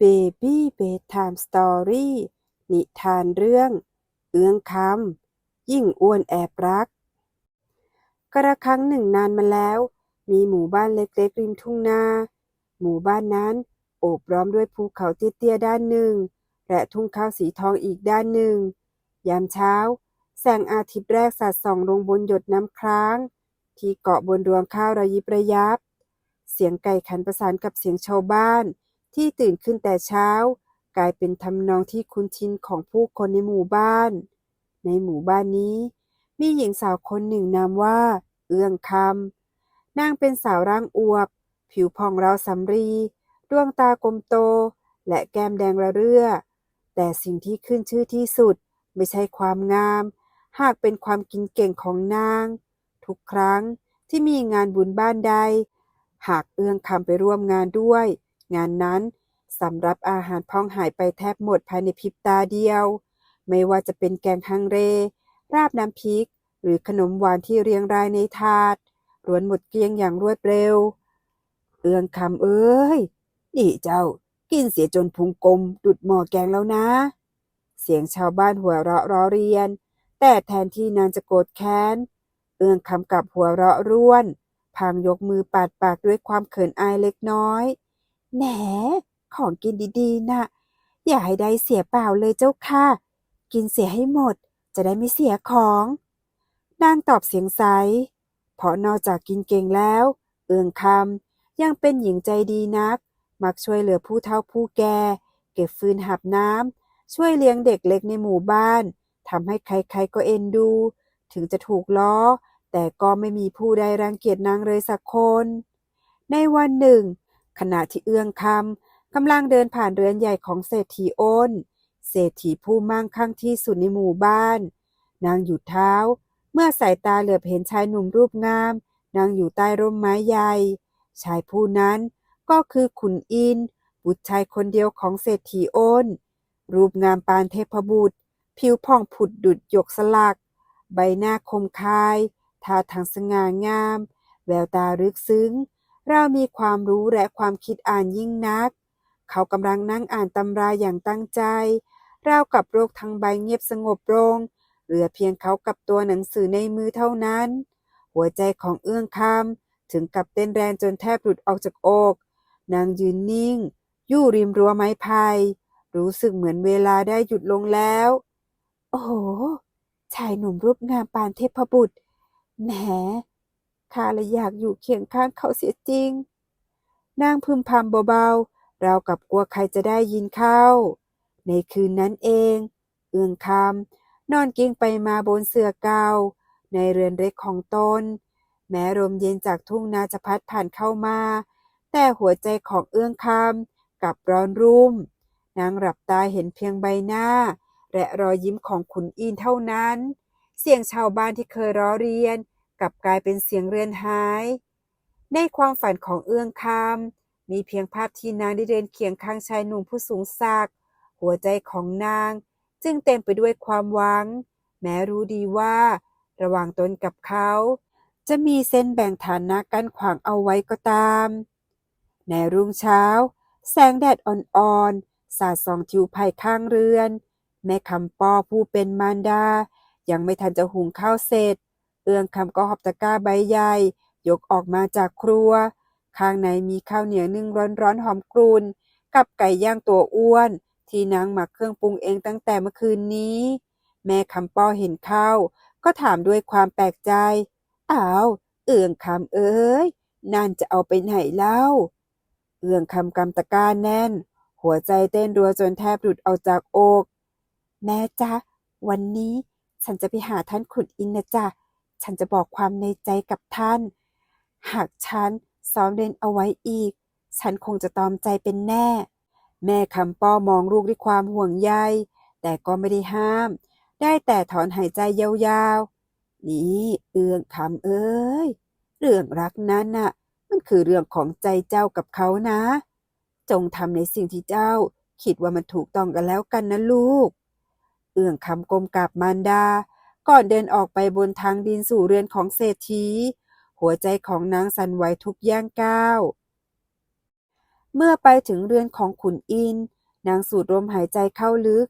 Baby Bedtime Story นิทานเรื่อง เอื้องคำยิ่งอ้วนแอบรัก กระครั้งหนึ่งนานมาแล้ว มีหมู่บ้านเล็กๆริมทุ่งนา หมู่บ้านนั้นโอบล้อมด้วยภูเขาเตี้ยๆด้านหนึ่ง และทุ่งข้าวสีทองอีกด้านหนึ่ง ยามเช้า แสงอาทิตย์แรกสาดส่องลงบนหยดน้ำค้าง ที่เกาะบนรวงข้าวระยิบระยับ เสียงไก่ขันประสานกับเสียงชาวบ้าน ที่ตื่นขึ้นแต่เช้า กลายเป็นทำนองที่คุ้นชินของผู้คนในหมู่บ้าน ในหมู่บ้านนี้ มีหญิงสาวคนหนึ่งนามว่า เอื้องคำนางเป็นสาวร่างอวบ ผิวผ่องราวสำรีดวงตากลมโต และแก้มแดงระเรื่อ แต่สิ่งที่ขึ้นชื่อที่สุด ไม่ใช่ความงาม หากเป็นความกินเก่งของนาง ทุกครั้งที่มีงานบุญบ้านใด หากเอื้องคำไปร่วมงานด้วย งานนั้นสำรับอาหารพองหายไปแทบหมดภายในพริบตาเดียว ไม่ว่าจะเป็นแกงฮังเลราบน้ำพริก หรือขนมหวานที่เรียงรายในถาดล้วนหมดเกลี้ยงอย่างรวดเร็ว เอื้องคำเอ้ย นี่เจ้ากินเสียจนพุงกลม ดุดหม้อแกงแล้วนะ เสียงชาวบ้านหัวเราะล้อเรียน แต่แทนที่นางจะโกรธแค้น เอื้องคำกลับหัวเราะร่วน พางยกมือปาดปากด้วยความเขินอายเล็กน้อย แหม ของกินดีๆนะอย่าให้ได้เสียเปล่าเลยเจ้าค่ะ กินเสียให้หมด จะได้ไม่เสียของ นางตอบเสียงใส เพราะนอกจากกินเก่งแล้ว เอื้องคำยังเป็นหญิงใจดีนัก มักช่วยเหลือผู้เฒ่าผู้แก่ เก็บฟืนหับน้ำ ช่วยเลี้ยงเด็กเล็กในหมู่บ้าน ทำให้ใครๆก็เอ็นดู ถึงจะถูกล้อ แต่ก็ไม่มีผู้ใดรังเกียจนางเลยสักคน ในวันหนึ่ง ขณะที่เอื้องคำกำลังเดินผ่านเรือนใหญ่ของเศรษฐีอ้น เศรษฐีผู้มั่งคั่งที่สุดในหมู่บ้าน นางหยุดเท้า เมื่อสายตาเหลือบเห็นชายหนุ่มรูปงาม นางอยู่ใต้ร่มไม้ใหญ่ ชายผู้นั้นก็คือขุนอิน บุตรชายคนเดียวของเศรษฐีอ้น รูปงามปานเทพบุตร ผิวผ่องผุดดุดหยกสลัก ใบหน้าคมคายท่าทางสง่างาม แววตาลึกซึ้ง เรามีความรู้และความคิดอ่านยิ่งนัก เขากำลังนั่งอ่านตำราอย่างตั้งใจ ราวกับโลกทั้งใบเงียบสงบลง เหลือเพียงเขากับตัวหนังสือในมือเท่านั้น หัวใจของเอื้องคำถึงกับเต้นแรงจนแทบหลุดออกจากอก นางยืนนิ่ง อยู่ริมรั้วไม้ไผ่รู้สึกเหมือนเวลาได้หยุดลงแล้ว โอ้โห ชายหนุ่มรูปงามปานเทพบุตร แหม ข้าละอยากอยู่เคียงข้างเขาเสียจริง นางพึมพำเบาๆเรากับกลัวใครจะได้ยินเข้า ในคืนนั้นเอง เอื้องคำนอนกิ้งไปมาบนเสื่อเกาในเรือนเล็กของตน แม้ลมเย็นจากทุ่งนาจะพัดผ่านเข้ามา แต่หัวใจของเอื้องคำกลับร้อนรุ่ม นางหลับตาเห็นเพียงใบหน้า และรอยยิ้มของขุนอินเท่านั้น เสียงชาวบ้านที่เคยร้อเรียน ลับกลายเป็นเสียงเรือนหาย ในความฝันของเอื้องคำมีเพียงภาพที่นางได้เดินเคียงข้างชายหนุ่มผู้สูงศักหัวใจของนาง จึงเต็มไปด้วยความหวัง แม้รู้ดีว่า ระหว่างตนกับเขา จะมีเส้นแบ่งฐานะกั้นขวางเอาไว้ก็ตาม ในรุ่งเช้า แสงแดดอ่อนๆสาดส่องทิวไผ่ข้างเรือนแม่คำปอผู้เป็นมารดา ยังไม่ทันจะหุงข้าวเสร็จ เอื้องคำก็หอบตะกร้าใบใหญ่ ยกออกมาจากครัว ข้างในมีข้าวเหนียวนึ่งร้อนๆหอมกรุ่นกับไก่ย่างตัวอ้วน ที่นางหมักเครื่องปรุงเองตั้งแต่เมื่อคืนนี้ แม่คำป้อเห็นข้าวก็ถามด้วยความแปลกใจ อ้าว เอื้องคำเอ้ยนั่นจะเอาไปไหนเล่า เอื้องคำกำตะกร้าแน่น หัวใจเต้นรัวจนแทบหลุดออกจากอก แม่จ๊ะ วันนี้ฉันจะไปหาท่านขุนอินนะจ๊ะ ฉันจะบอกความในใจกับท่าน หากฉันซ้อมเรียนเอาไว้อีก ฉันคงจะตอมใจเป็นแน่ แม่คำป้อมองลูกด้วยความห่วงใย แต่ก็ไม่ได้ห้าม ได้แต่ถอนหายใจยาวๆ นี่เอื้องคำเอ้ย เรื่องรักนั้นน่ะ มันคือเรื่องของใจเจ้ากับเขานะ จงทำในสิ่งที่เจ้า คิดว่ามันถูกต้องกันแล้วกันนะลูก เอื้องคำกลมกับมารดา ก่อนเดินออกไปบนทางดินสู่เรือนของเศรษฐี หัวใจของนางสั่นไหวทุกย่างก้าว เมื่อไปถึงเรือนของขุนอิน นางสูดลมหายใจเข้าลึก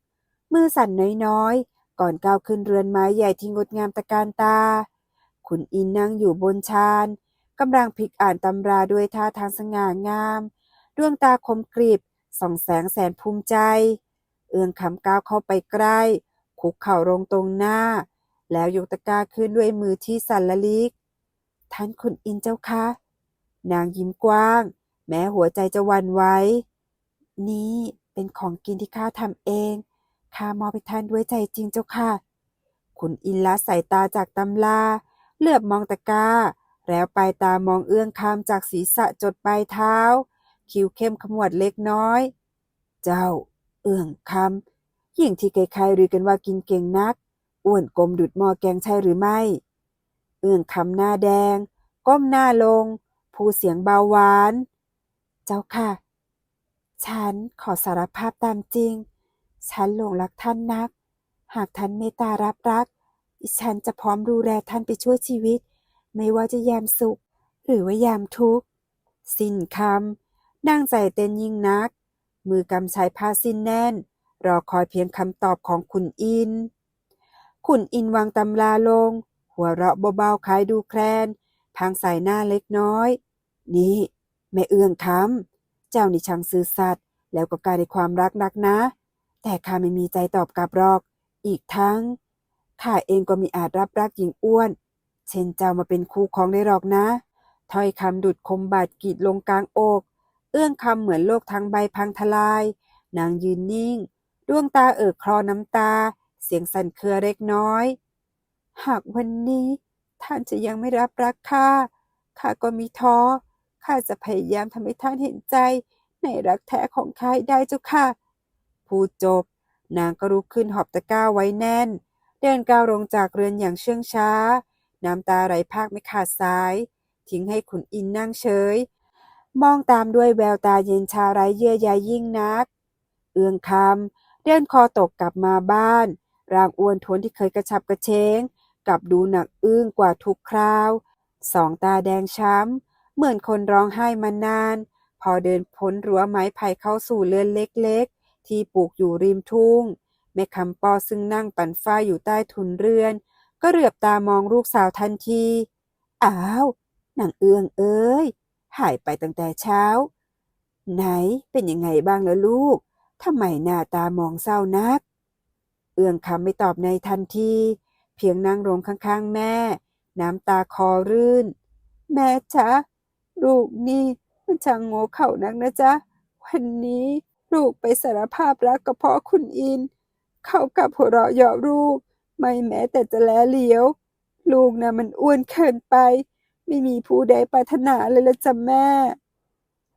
มือสั่นน้อยๆ ก่อนก้าวขึ้นเรือนไม้ใหญ่ที่งดงามตะการตา ขุนอินนั่งอยู่บนชานกำลังพลิกอ่านตำราด้วยท่าทางสง่างาม ดวงตาคมกริบส่องแสงแสนภูมิใจ เอื้องคำก้าวเข้าไปใกล้ คุกเข่าลงตรงหน้า แล้วยกตะกร้าขึ้นด้วยมือที่สั่นละลิก ท่านขุนอินเจ้าคะ นางยิ้มกว้าง แม้หัวใจจะวันไหวนี่เป็นของกินที่ข้าทำเอง ข้ามอบให้ท่านด้วยใจจริงเจ้าค่ะขุนอินละสายตาจากตำลา เลือบมองตะกร้า แล้วปลายตามองเอื้องคำจากศีรษะจดปลายเท้า คิ้วเข้มขมวดเล็กน้อย เจ้า เอื้องคำยิ่งที่ใครๆรือกันว่ากินเก่งนัก อ้วนกลมดุดหม้อแกงใช่หรือไม่ เอื้องคำหน้าแดง ก้มหน้าลงพูดเสียงเบาหวาน เจ้าค่ะ ฉันขอสารภาพตามจริง ฉันหลงรักท่านนัก หากท่านเมตตารับรัก ฉันจะพร้อมดูแลท่านไปช่วยชีวิต ไม่ว่าจะยามสุข หรือว่ายามทุกข์ สิ้นคำนั่งใจเต้นยิ่งนัก มือกำชายผ้าสิ้นแน่น รอคอยเพียงคำตอบของขุนอิน ขุนอินวางตำราลง หัวเราะเบาๆคล้ายดูแคลนพางสายหน้าเล็กน้อย นี่ แม่เอื้องคำเจ้านี่ช่างซื่อสัตย์แล้วก็กลายในความรักนักนะ แต่ข้าไม่มีใจตอบกลับหรอก อีกทั้งข้าเองก็มีอาจรับรักหญิงอ้วน เช่นเจ้ามาเป็นคู่ครองได้หรอกนะถ้อยคำดุดคมบาดกีดลงกลางอก เอื้องคำเหมือนโลกทั้งใบพังทลาย นางยืนนิ่ง ดวงตาเอ่อคลอน้ำตา เสียงสั่นเครือเล็กน้อย หากวันนี้ท่านจะยังไม่รับรักข้า ข้าก็มีท้อ ข้าจะพยายามทำให้ท่านเห็นใจในรักแท้ของข้าได้เจ้าค่ะพูดจบ นางก็ลุกขึ้นหอบตะกร้าไว้แน่น เดินก้าวลงจากเรือนอย่างเชื่องช้า น้ำตาไหลพากไม่ขาดสาย ทิ้งให้ขุนอินนั่งเฉย มองตามด้วยแววตาเย็นชาไร้เยื่อใยยิ่งนัก เอื้องคำเดินคอตกกลับมาบ้าน ร่างอ้วนท้วนที่เคยกระฉับกระเฉงกลับดูหนักอึ้งกว่าทุกคราว สองตาแดงช้ำ เหมือนคนร้องไห้มานาน พอเดินพ้นรั้วไม้ไผ่เข้าสู่เรือนเล็กๆ ที่ปลูกอยู่ริมทุ่ง แม่คำปอซึ่งนั่งปั่นฝ้ายอยู่ใต้ทุนเรือน ก็เหลือบตามองลูกสาวทันที อ้าวหนังเอื้องเอ้ย หายไปตั้งแต่เช้า ไหนเป็นยังไงบ้างล่ะลูกทำไมหน้าตามองเศร้านัก เอื้องคำไม่ตอบในทันที เพียงนั่งลงข้างๆแม่ น้ำตาคอรื่น แม่จ๊ะลูกนี่มันช่างโง่เขลานักนะจ๊ะ วันนี้ลูกไปสารภาพรักกับพ่อคุณอิน เขากับหัวเราะเยาะลูก ไม่แม้แต่จะแลเหลียว ลูกนะมันอ้วนเกินไป ไม่มีผู้ใดปรารถนาเลยละจ้ะแม่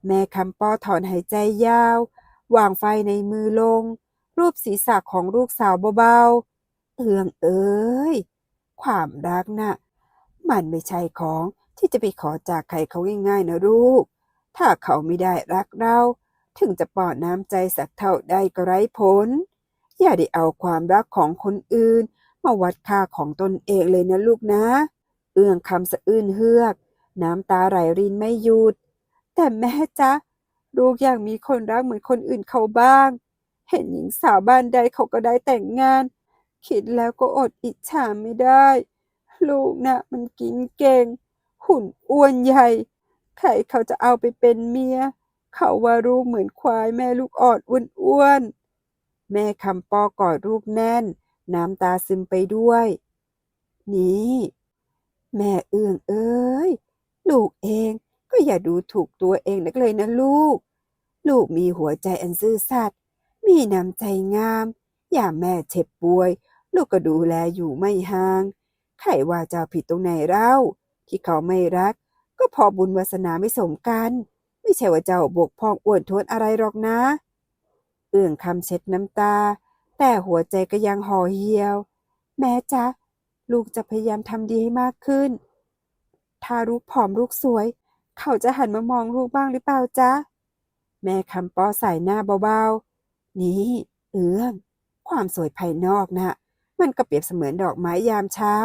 แม่คำปอถอนหายใจยาว วางไฟในมือลง รูปศีรษะของลูกสาวเบาๆ เอืองเอ้ย ความรักน่ะ มันไม่ใช่ของที่จะไปขอจากใครเขาง่ายๆนะลูก ถ้าเขาไม่ได้รักเรา ถึงจะป้อนน้ำใจสักเท่าใดก็ไร้ผล อย่าได้เอาความรักของคนอื่น มาวัดค่าของตนเองเลยนะลูกนะ เอื้องคำสะอื้นเฮือก น้ำตาไหลรินไม่หยุด แต่แม่จ๊ะลูกอยากมีคนรักเหมือนคนอื่นเขาบ้าง เห็นหญิงสาวบ้านใดเขาก็ได้แต่งงาน คิดแล้วก็อดอิจฉาไม่ได้ ลูกน่ะมันกินเก่ง หุ่นอ้วนใหญ่ ใครเขาจะเอาไปเป็นเมีย เขาว่าลูกเหมือนควายแม่ลูกออนอ้วนๆ แม่คำปอกอดลูกแน่น น้ำตาซึมไปด้วย นี่ แม่เอื้องเอ้ย ลูกเองก็อย่าดูถูกตัวเองนักเลยนะลูก ลูกมีหัวใจอันซื่อสัตย์ มีน้ำใจงาม อย่าแม่เจ็บป่วย ลูกก็ดูแลอยู่ไม่ห่าง ใครว่าเจ้าผิดตรงไหนเล่า ที่เขาไม่รัก ก็เพอบุญวาสนาไม่สมกัน ไม่ใช่ว่าเจ้าบกพร่องอ้วนท้วนอะไรหรอกนะ เอื้องคำเช็ดน้ำตา แต่หัวใจก็ยังห่อเหี่ยว แม่จ๊ะ ลูกจะพยายามทำดีให้มากขึ้น ถ้าลูกผอมลูกสวย เขาจะหันมามองลูกบ้างหรือเปล่าจ๊ะ แม่คำป้อใส่หน้าเบาๆ นี่เอื้องความสวยภายนอกน่ะมันก็เปรียบเสมือนดอกไม้ยามเช้า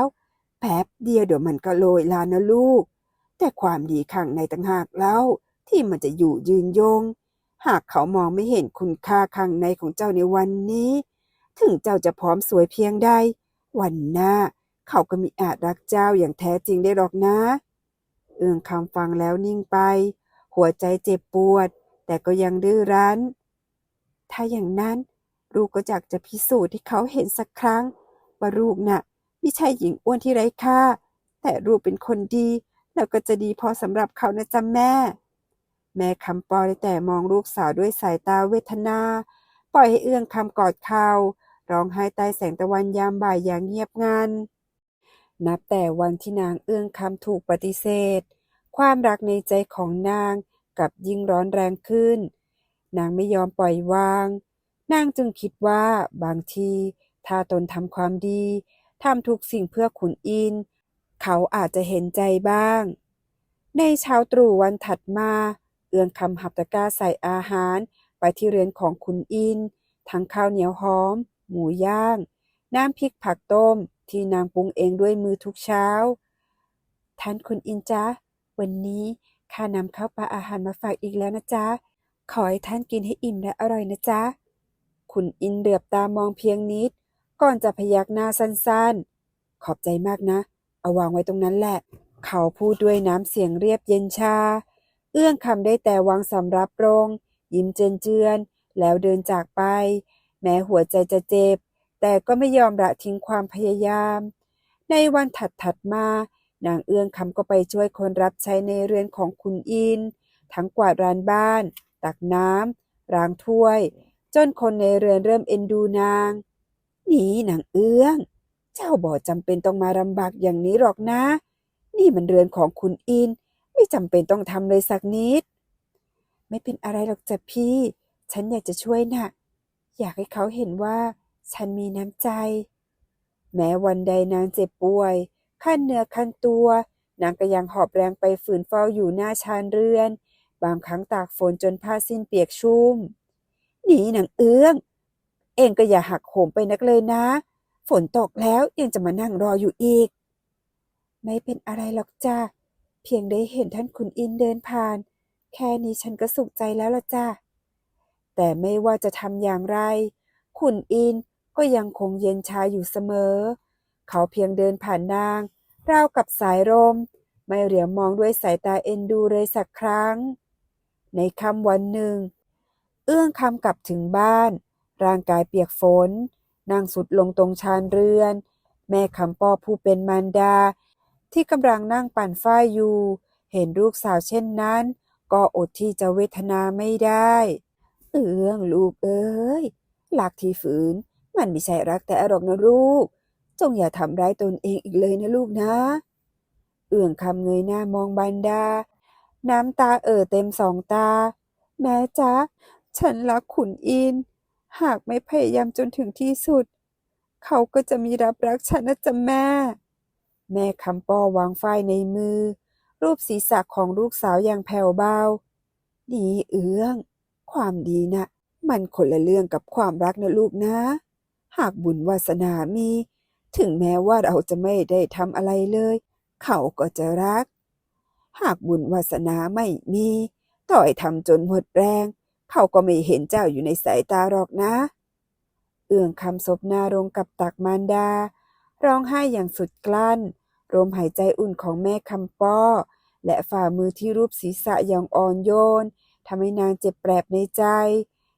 แป๊บเดียวเดี๋ยวมันก็โรยลานะลูก แต่ความดีข้างในต่างหากเล่าที่มันจะอยู่ยืนยง หากเขามองไม่เห็นคุณค่าข้างในของเจ้าในวันนี้ ถึงเจ้าจะพร้อมสวยเพียงใด วันหน้า เขาก็มิอาจรักเจ้าอย่างแท้จริงได้หรอกนะ เอื้องคำฟังแล้วนิ่งไป หัวใจเจ็บปวด แต่ก็ยังดื้อรั้น ถ้าอย่างนั้นลูกก็อยากจะพิสูจน์ให้เขาเห็นสักครั้ง ว่าลูกน่ะไม่ใช่หญิงอ้วนที่ไร้ค่า แต่ลูกเป็นคนดี แล้วก็จะดีพอสำหรับเขานะจ๊ะแม่ แม่คำปอได้แต่มองลูกสาวด้วยสายตาเวทนา ปล่อยให้เอื้องคำกอดเขาร้องไห้ใต้แสงตะวันยามบ่ายอย่างเงียบงันนับแต่วันที่นางเอื้องคำถูกปฏิเสธ ความรักในใจของนางกับยิ่งร้อนแรงขึ้น นางไม่ยอมปล่อยวาง นางจึงคิดว่าบางที ถ้าตนทำความดีทำทุกสิ่งเพื่อขุนอิน เขาอาจจะเห็นใจบ้าง ในเช้าตรู่วันถัดมา เอื้องคำหับตะกร้าใส่อาหารไปที่เรือนของขุนอิน ทั้งข้าวเหนียวหอม หมูย่าง น้ำพริกผักต้มที่นางปรุงเองด้วยมือทุกเช้า ท่านคุณอินจ๊ะวันนี้ข้านำข้าวปลาอาหารมาฝากอีกแล้วนะจ๊ะ ขอให้ท่านกินให้อิ่มและอร่อยนะจ๊ะ คุณอินเหลือบตามองเพียงนิด ก่อนจะพยักหน้าสั้นๆ ขอบใจมากนะ เอาวางไว้ตรงนั้นแหละ เขาพูดด้วยน้ำเสียงเรียบเย็นชา เอื้องคำได้แต่วางสำรับลง ยิ้มเจนเจือน แล้วเดินจากไป แม้หัวใจจะเจ็บ แต่ก็ไม่ยอมละทิ้งความพยายาม ในวันถัดๆมานางเอื้องคำก็ไปช่วยคนรับใช้ในเรือนของคุณอิน ทั้งกวาดลานบ้าน ตักน้ำล้างถ้วย จนคนในเรือนเริ่มเอ็นดูนาง นี่นางเอื้อง เจ้าบ่จำเป็นต้องมาลำบากอย่างนี้หรอกนะ นี่มันเรือนของคุณอิน ไม่จำเป็นต้องทำเลยสักนิด ไม่เป็นอะไรหรอกจ้ะพี่ ฉันอยากจะช่วยน่ะ อยากให้เขาเห็นว่า ฉันมีน้ำใจ แม้วันใดนางเจ็บป่วยขั้นเนื้อขั้นตัวนางก็ยังหอบแรงไปฝืนเฝ้าอยู่หน้าชานเรือน บางครั้งตากฝนจนผ้าสิ้นเปียกชุ่ม หนีหนางเอื้อง เองก็อย่าหักโหมไปนักเลยนะ ฝนตกแล้วยังจะมานั่งรออยู่อีก ไม่เป็นอะไรหรอกจ้าเพียงได้เห็นท่านขุนอินเดินผ่าน แค่นี้ฉันก็สุขใจแล้วละจ้าแต่ไม่ว่าจะทำอย่างไร ขุนอินก็ยังคงเย็นชาอยู่เสมอ เขาเพียงเดินผ่านนางราวกับสายลมไม่เหลียวมองด้วยสายตาเอ็นดูเลยสักครั้ง ในค่ำวันหนึ่ง เอื้องคำกลับถึงบ้าน ร่างกายเปียกฝนนั่งสุดลงตรงชานเรือน แม่คำป้อผู้เป็นมารดา ที่กำลังนั่งปั่นฝ้ายอยู่ เห็นลูกสาวเช่นนั้น ก็อดที่จะเวทนาไม่ได้ เอื้องลูกเอ้ยรักที่ฝืน มันไม่ใช่รักแต่อารมณ์นะลูก จงอย่าทำร้ายตนเองอีกเลยนะลูกนะ เอื้องคำเงยหน้ามองบันดา น้ำตาเอ่อเต็มสองตา แม่จ๊ะ ฉันรักขุนอิน หากไม่พยายามจนถึงที่สุด เขาก็จะมีรับรักฉันนะจ๊ะแม่ แม่คำป้อวางฝ้ายในมือ รูปศีรษะของลูกสาวอย่างแผ่วเบา ดีเอื้อง ความดีนะมันคนละเรื่องกับความรักนะลูกนะ หากบุญวาสนามี ถึงแม้ว่าเราจะไม่ได้ทำอะไรเลย เขาก็จะรัก หากบุญวาสนาไม่มี ต่อยทำจนหมดแรง เขาก็ไม่เห็นเจ้าอยู่ในสายตาหรอกนะ เอื้องคำศพนาลงกับตักมารดา ร้องไห้อย่างสุดกลั้นลมหายใจอุ่นของแม่คำป้อ และฝ่ามือที่รูปศีรษะอย่างอ่อนโยนทำให้นางเจ็บแปรบในใจ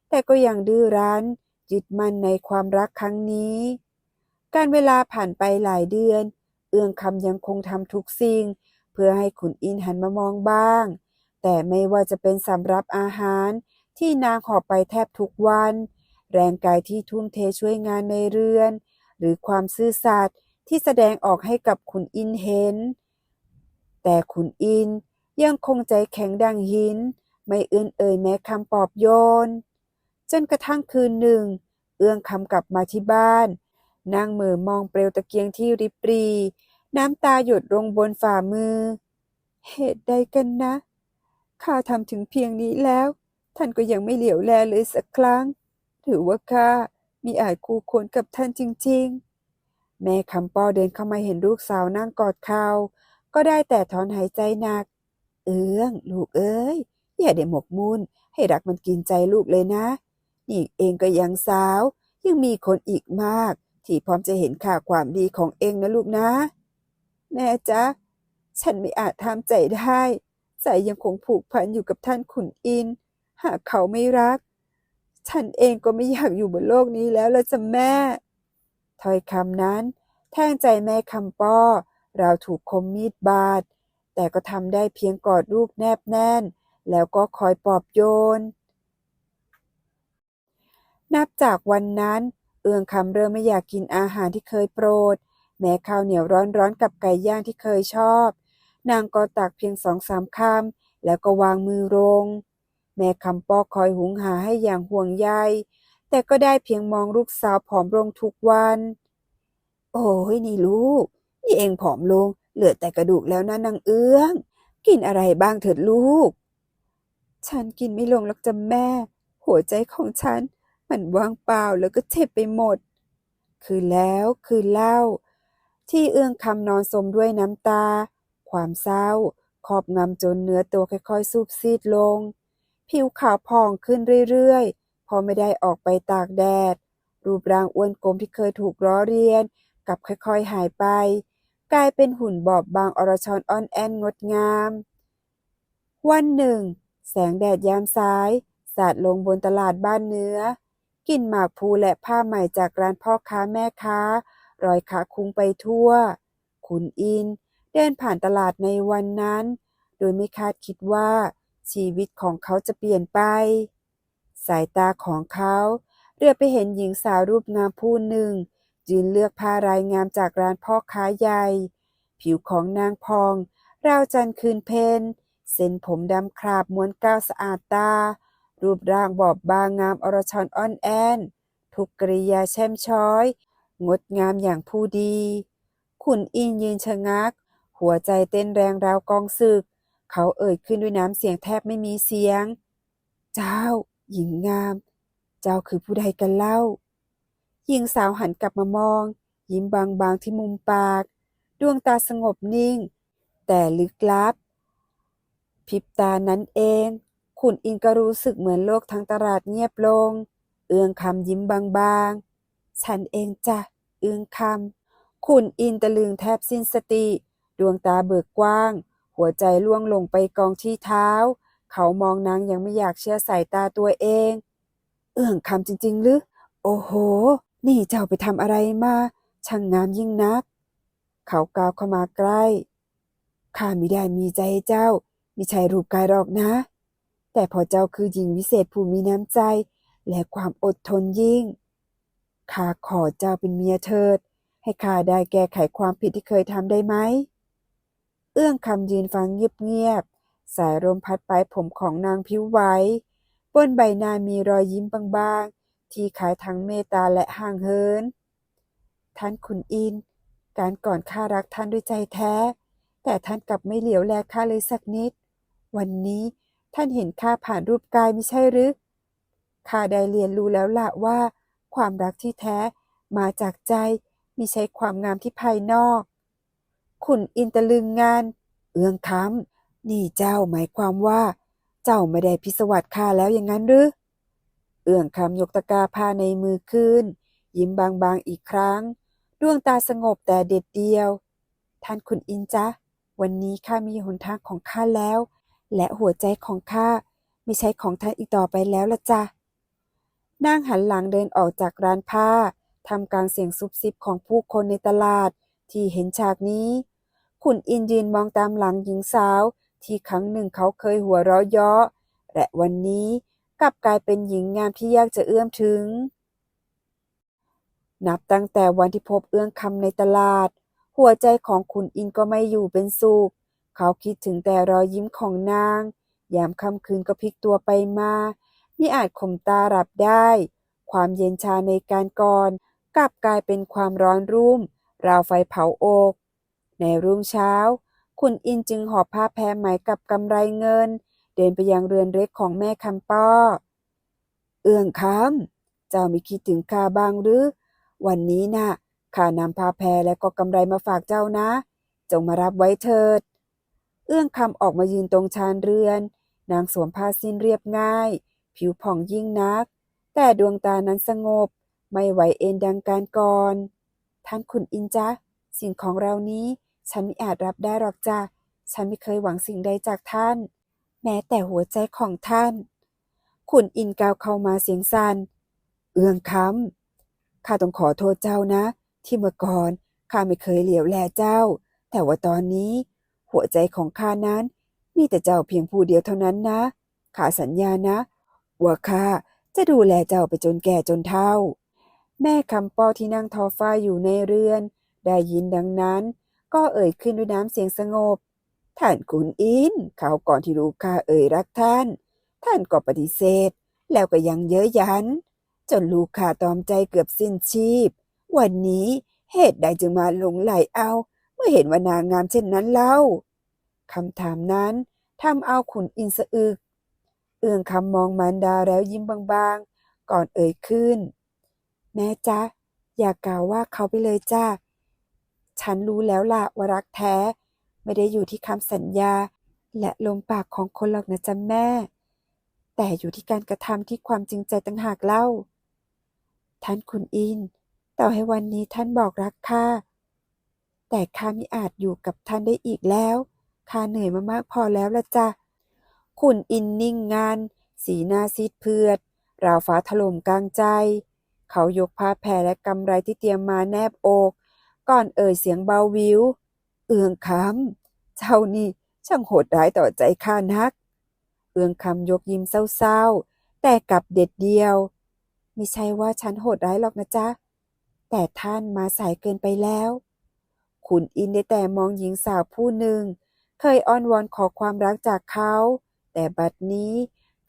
แต่ก็ยังดื้อรั้นยึดมั่นในความรักครั้งนี้ การเวลาผ่านไปหลายเดือน เอื้องคำยังคงทำทุกสิ่ง เพื่อให้ขุนอินหันมามองบ้าง แต่ไม่ว่าจะเป็นสำรับอาหารที่นางหอบไปแทบทุกวัน แรงกายที่ทุ่มเทช่วยงานในเรือน หรือความซื่อสัตย์ที่แสดงออกให้กับขุนอินเห็น แต่ขุนอินยังคงใจแข็งดังหิน ไม่เอื้อนเอ่ยแม้คำปอบโยน จนกระทั่งคืนหนึ่ง เอื้องคำกลับมาที่บ้าน นางเหม่อมองเปลวตะเกียงที่ริบรี น้ำตาหยดลงบนฝ่ามือ เหตุใดกันนะ ข้าทำถึงเพียงนี้แล้ว ท่านก็ยังไม่เหลียวแลเลยสักครั้ง ถือว่าข้ามีอาจคู่ควรกับท่านจริง ๆ แม่คำปอเดินเข้ามาเห็นลูกสาวนั่งกอดเขา ก็ได้แต่ถอนหายใจหนัก เอื้องลูกเอ้ย อย่าได้หมกมุ่นให้รักมันกินใจลูกเลยนะนี่เองก็ยังสาว ยังมีคนอีกมาก ที่พร้อมจะเห็นค่าความดีของเองนะลูกนะ แม่จ๊ะ ฉันไม่อาจทำใจได้ ใจยังคงผูกพันอยู่กับท่านขุนอิน หากเขาไม่รัก ฉันเองก็ไม่อยากอยู่บนโลกนี้แล้วละจ้ะแม่ ถ้อยคำนั้น แทงใจแม่คำป้อ เราถูกคมมีดบาด แต่ก็ทำได้เพียงกอดลูกแนบแน่น แล้วก็คอยปลอบโยน นับจากวันนั้น เอืองคำเริ่มไม่อยากกินอาหารที่เคยโปรด แม้ข้าวเหนียวร้อนๆกับไก่ย่างที่เคยชอบ นางก็ตักเพียงสองสามคำแล้วก็วางมือลง แม่คำปอคอยหุงหาให้อย่างห่วงใยแต่ก็ได้เพียงมองลูกสาวผอมลงทุกวัน โอ้ยนี่ลูก นี่เองผอมลง เหลือแต่กระดูกแล้วนะนางเอื้อง กินอะไรบ้างเถิดลูก ฉันกินไม่ลงหรอกจ้ะแม่ หัวใจของฉัน มันว่างเปล่าแล้วก็เจ็บไปหมด คือแล้วคือเล่า ที่เอื้องคำนอนสมด้วยน้ำตา ความเศร้าครอบงำจนเนื้อตัวค่อยๆสูบซีดลง ผิวขาวผ่องขึ้นเรื่อยๆ พอไม่ได้ออกไปตากแดด รูปร่างอ้วนกลมที่เคยถูกล้อเลียนกลับค่อยๆหายไป กลายเป็นหุ่นบอบบางอรชรอ่อนแอนงดงาม วันหนึ่ง แสงแดดยามสาย สาดลงบนตลาดบ้านเนื้อกลิ่นหมากพลูและผ้าใหม่จากร้านพ่อค้าแม่ค้า รอยขาคุ้งไปทั่ว ขุนอินเดินผ่านตลาดในวันนั้น โดยไม่คาดคิดว่าชีวิตของเขาจะเปลี่ยนไป สายตาของเขาเรือไปเห็นหญิงสาวรูปงามผู้หนึ่งยืนเลือกผ้ารายงามจากร้านพ่อค้าใหญ่ ผิวของนางพองราวจันคืนเพนเส้นผมดำคราบม้วนก้าวสะอาดตา รูปร่างบอบบางงามอรชรอ่อนแอน ทุกกริยาแช่มช้อย งดงามอย่างผู้ดี ขุนอินยืนชะงัก หัวใจเต้นแรงราวกองศึก เขาเอ่ยขึ้นด้วยน้ำเสียงแทบไม่มีเสียง เจ้า หญิงงาม เจ้าคือผู้ใดกันเล่า หญิงสาวหันกลับมามอง ยิ้มบางๆที่มุมปาก ดวงตาสงบนิ่ง แต่ลึกลับพริบตานั้นเอง ขุนอินก็รู้สึกเหมือนโลกทั้งตลาดเงียบลง เอื้องคำยิ้มบางๆ ฉันเองจ้ะเอื้องคำขุนอินตะลึงแทบสิ้นสติ ดวงตาเบิกกว้าง หัวใจล่วงลงไปกองที่เท้า เขามองนางยังไม่อยากเชื่อสายตาตัวเอง เอื้องคำจริงๆหรือ โอ้โห นี่เจ้าไปทำอะไรมา ช่างงามยิ่งนัก เขาก้าวเข้ามาใกล้ ข้ามิได้มีใจให้เจ้ามิใช่รูปกายหรอกนะ แต่พอเจ้าคือหญิงวิเศษผู้มีน้ำใจ และความอดทนยิ่ง ข้าขอเจ้าเป็นเมียเถิด ให้ข้าได้แก้ไขความผิดที่เคยทำได้ไหม เอื้องคำยืนฟังเงียบๆ สายลมพัดปลายผมของนางผิวไหวบนใบหน้ามีรอยยิ้มบางๆ ที่ขายทั้งเมตตาและห่างเหิน ท่านขุนอิน การก่อนข้ารักท่านด้วยใจแท้ แต่ท่านกลับไม่เหลียวแลข้าเลยสักนิด วันนี้ท่านเห็นข้าผ่านรูปกายไม่ใช่หรือข้าได้เรียนรู้แล้วละว่า ความรักที่แท้มาจากใจมิใช่ความงามที่ภายนอก ขุนอินตะลึงงาน เอื้องคำนี่เจ้าหมายความว่า เจ้าไม่ได้พิศวัตข้าแล้วอย่างนั้นหรือ เอื้องคำยกตะกาผ้าในมือขึ้น ยิ้มบางๆอีกครั้ง ดวงตาสงบแต่เด็ดเดียว ท่านขุนอินจ๊ะวันนี้ข้ามีหนทางของข้าแล้ว และหัวใจของข้าไม่ใช่ของท่านอีกต่อไปแล้วละจ้ะ นางหันหลังเดินออกจากร้านผ้าทำกลางเสียงซุบซิบของผู้คนในตลาดที่เห็นฉากนี้ ขุนอินยืนมองตามหลังหญิงสาว ที่ครั้งหนึ่งเขาเคยหัวเราะเยาะ และวันนี้กลับกลายเป็นหญิงงามที่ยากจะเอื้อมถึง นับตั้งแต่วันที่พบเอื้องคำในตลาด หัวใจของขุนอินก็ไม่อยู่เป็นสุขเขาคิดถึงแต่รอยยิ้มของนาง ยามค่ำคืนก็พลิกตัวไปมา มิอาจข่มตาหลับได้ ความเย็นชาในการก่อนกลับกลายเป็นความร้อนรุ่ม ราวไฟเผาอก ในรุ่งเช้า ขุนอินจึงหอบผ้าแพรไหมกับกำไรเงิน เดินไปยังเรือนเล็กของแม่คำป้อ เอื้องคำเจ้าม่คิดถึงข้าบ้างหรือ วันนี้น่ะข้านำผ้าแพรและก็กำไรมาฝากเจ้านะ จงมารับไว้เถิด เอื้องคำออกมายืนตรงชานเรือน นางสวมผ้าสิ้นเรียบง่าย ผิวผ่องยิ่งนัก แต่ดวงตานั้นสงบ ไม่ไหวเอ็นดังการก่อน ท่านขุนอินจ๊ะสิ่งของเรานี้ ฉันไม่อาจรับได้หรอกจ้ะฉันไม่เคยหวังสิ่งใดจากท่าน แม้แต่หัวใจของท่าน ขุนอินกาวเข้ามาเสียงสัน่นเอื้องคำข้าต้องขอโทษเจ้านะ ที่เมื่อก่อนข้าไม่เคยเหลียวแลเจ้า แต่ว่าตอนนี้ หัวใจของข้านั้นมีแต่เจ้าเพียงผู้เดียวเท่านั้นนะข้าสัญญานะ ว่าข้าจะดูแลเจ้าไปจนแก่จนเฒ่า แม่คำปอที่นั่งทอฟ้าอยู่ในเรือน ได้ยินดังนั้น ก็เอ่ยขึ้นด้วยน้ำเสียงสงบ ท่านขุนอินข่าวก่อนที่ลูกข้าเอ่ยรักท่าน ท่านก็ปฏิเสธ แล้วก็ยังเย้ยยัน จนลูกข้าตอมใจเกือบสิ้นชีพ วันนี้เหตุใดจึงมาหลงไหลเอา เมื่อเห็นว่านางงามเช่นนั้นเล่าคำถามนั้นทำเอาขุนอินสะอึก เอื้องคำมองมารดาแล้วยิ้มบางๆ ก่อนเอ่ยขึ้น แม่จ๊ะ อย่ากล่าวว่าเขาไปเลยจ้าฉันรู้แล้วล่ะว่ารักแท้ ไม่ได้อยู่ที่คำสัญญา และลมปากของคนหรอกนะจ๊ะแม่ แต่อยู่ที่การกระทำที่ความจริงใจต่างหากเล่า ท่านคุณอิน ต่อให้วันนี้ท่านบอกรักข้าแต่ข้าไม่อาจอยู่กับท่านได้อีกแล้วข้าเหนื่อยมามากพอแล้วละจ้ะ ขุนอินนิ่งงาน สีหน้าซีดเพือด ราวฟ้าถล่มกลางใจ เขายกผ้าแพรและกำไรที่เตรียมมาแนบอก ก่อนเอ่ยเสียงเบาวิว เอืองคำเจ้านี่ช่างโหดร้ายต่อใจข้านัก เอืองคำยกยิ้มเศร้าๆ แต่กลับเด็ดเดียวไม่ใช่ว่าฉันโหดร้ายหรอกนะจ๊ะ แต่ท่านมาสายเกินไปแล้ว ขุนอินได้แต่มองหญิงสาวผู้หนึ่ง เคยอ้อนวอนขอความรักจากเขา แต่บัดนี้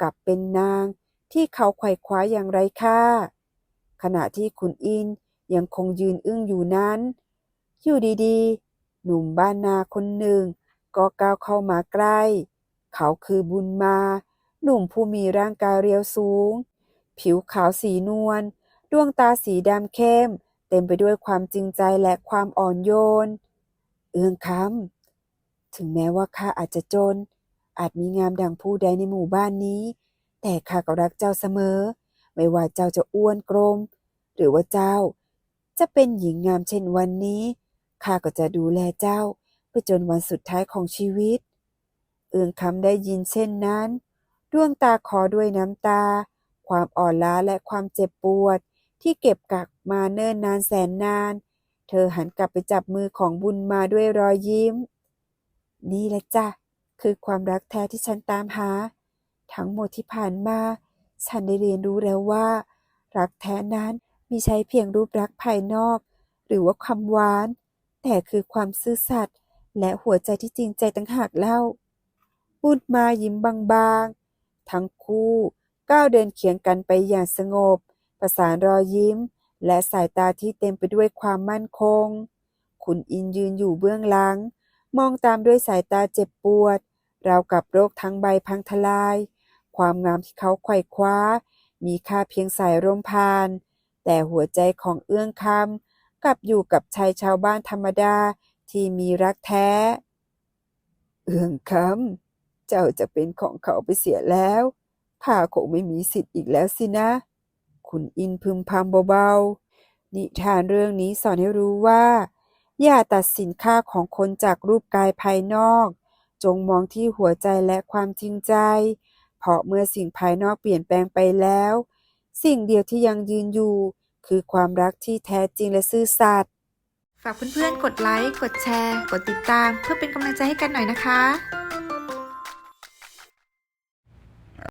กลับเป็นนางที่เขาไขว่คว้าอย่างไรค่า ขณะที่ขุนอินยังคงยืนอึ้งอยู่นั้น อยู่ดีๆ หนุ่มบ้านนาคนหนึ่ง ก็ก้าวเข้ามาใกล้ เขาคือบุญมา หนุ่มผู้มีร่างกายเรียวสูง ผิวขาวสีนวล ดวงตาสีดำเข้ม เต็มไปด้วยความจริงใจและความอ่อนโยน เอื้องคำถึงแม้ว่าข้าอาจจะจน อาจมีงามดังผู้ใดในหมู่บ้านนี้ แต่ข้าก็รักเจ้าเสมอ ไม่ว่าเจ้าจะอ้วนกลม หรือว่าเจ้า จะเป็นหญิงงามเช่นวันนี้ข้าก็จะดูแลเจ้าไปจนวันสุดท้ายของชีวิต เอื้องคำได้ยินเช่นนั้นดวงตาคอด้วยน้ำตา ความอ่อนล้าและความเจ็บปวด ที่เก็บกักมาเนิ่นนานแสนนาน เธอหันกลับไปจับมือของบุญมาด้วยรอยยิ้ม นี่แหละจ้ะ คือความรักแท้ที่ฉันตามหา ทั้งหมดที่ผ่านมา ฉันได้เรียนรู้แล้วว่า รักแท้นั้นมิใช่เพียงรูปลักภายนอก หรือว่าคำหวาน แต่คือความซื่อสัตย์และหัวใจที่จริงใจต่างหากเล่าบุญมายิ้มบางๆ ทั้งคู่ก้าวเดินเคียงกันไปอย่างสงบ ประสานรอยยิ้ม และสายตาที่เต็มไปด้วยความมั่นคง คุณอินยืนอยู่เบื้องหลัง มองตามด้วยสายตาเจ็บปวด ราวกับโรคทั้งใบพังทลาย ความงามที่เขาไขว่คว้า มีค่าเพียงสายร่มพาน แต่หัวใจของเอื้องคำกลับอยู่กับชายชาวบ้านธรรมดาที่มีรักแท้ เอื้องคำเจ้าจะเป็นของเขาไปเสียแล้วข้าคงไม่มีสิทธิ์อีกแล้วสินะ คุณอินพึมพำเบาๆ นิทานเรื่องนี้สอนให้รู้ว่า อย่าตัดสินค่าของคนจากรูปกายภายนอก จงมองที่หัวใจและความจริงใจ เพราะเมื่อสิ่งภายนอกเปลี่ยนแปลงไปแล้ว สิ่งเดียวที่ยังยืนอยู่ คือความรักที่แท้จริงและซื่อสัตย์ ฝากเพื่อนๆ กดไลค์ กดแชร์ กดติดตาม เพื่อเป็นกำลังใจให้กันหน่อยนะคะ